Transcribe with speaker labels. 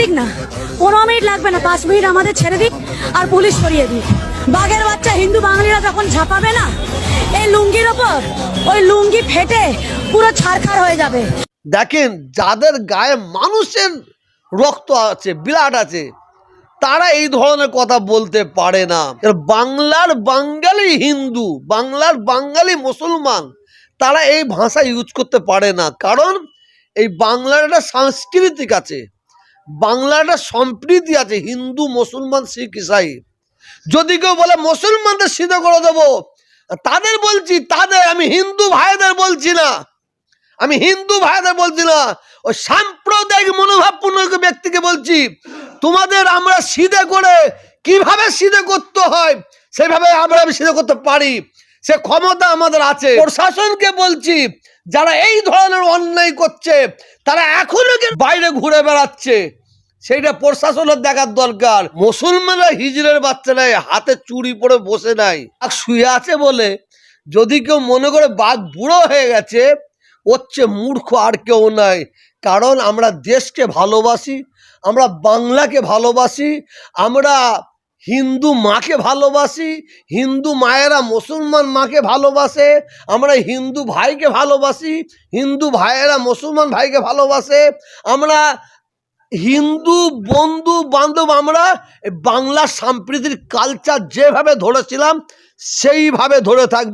Speaker 1: দিক না। পনেরো মিনিট লাগবে না, পাঁচ মিনিট আমাদের ছেড়ে দিক আর পুলিশ সরিয়ে দিক। বাঘের বাচ্চা হিন্দু বাঙালিরা যখন ঝাঁপাবে না, এই লুঙ্গির ওপর, ওই লুঙ্গি ফেটে পুরো ছারখার হয়ে যাবে।
Speaker 2: দেখেন, যাদের গায়ে মানুষের রক্ত আছে, বিরাট আছে, তারা এই ধরনের কথা বলতে পারে না। বাংলার বাঙালি হিন্দু, বাংলার বাঙালি মুসলমান, তারা এই ভাষা ইউজ করতে পারে না। কারণ এই বাংলার একটা সাংস্কৃতিক আছে। বাংলার একটা সম্প্রীতি আছে, হিন্দু, মুসলমান, শিখ, ইসাই। যদি কেউ বলে, মুসলমানদের সিদ্ধ করে দেবো তাদের বলছি, তাদের, আমি হিন্দু ভাইদের বলছি না। আমি হিন্দু ভাইদের বলছি না। ওই সাম্প্রদায়িক মনোভাবপূর্ণ ব্যক্তিকে বলছি, তোমাদের আমরা সিধে করে কীভাবে সিধে করতে হয়, সেভাবে আমরা সিধে করতে পারি। সে ক্ষমতা আমাদের আছে। প্রশাসনকে বলছি, যারা এই ধরনের অন্যায় করছে, তারা এখনও বাইরে ঘুরে বেড়াচ্ছে। সেইটা প্রশাসনের দেখার দরকার। মুসলমানরা হিজড়ের বাচ্চারা হাতে চুরি পরে বসে নাই। আর শুয়ে আছে বলে যদি কেউ মনে করে বাঘ বুড়ো হয়ে গেছে হচ্ছে মূর্খ আর কেউ নাই। কারণ আমরা দেশকে ভালোবাসি, আমরা বাংলাকে ভালোবাসি, আমরা হিন্দু মাকে ভালোবাসি, হিন্দু মায়েরা মুসলমান মাকে ভালোবাসে, আমরা হিন্দু ভাইকে ভালোবাসি, হিন্দু ভাইয়েরা মুসলমান ভাইকে ভালোবাসে, আমরা হিন্দু বন্ধু বান্ধব আমরা বাংলা সাম্প্রতিক কালচার যেভাবে ধরেছিলাম সেইভাবে ধরে থাকব।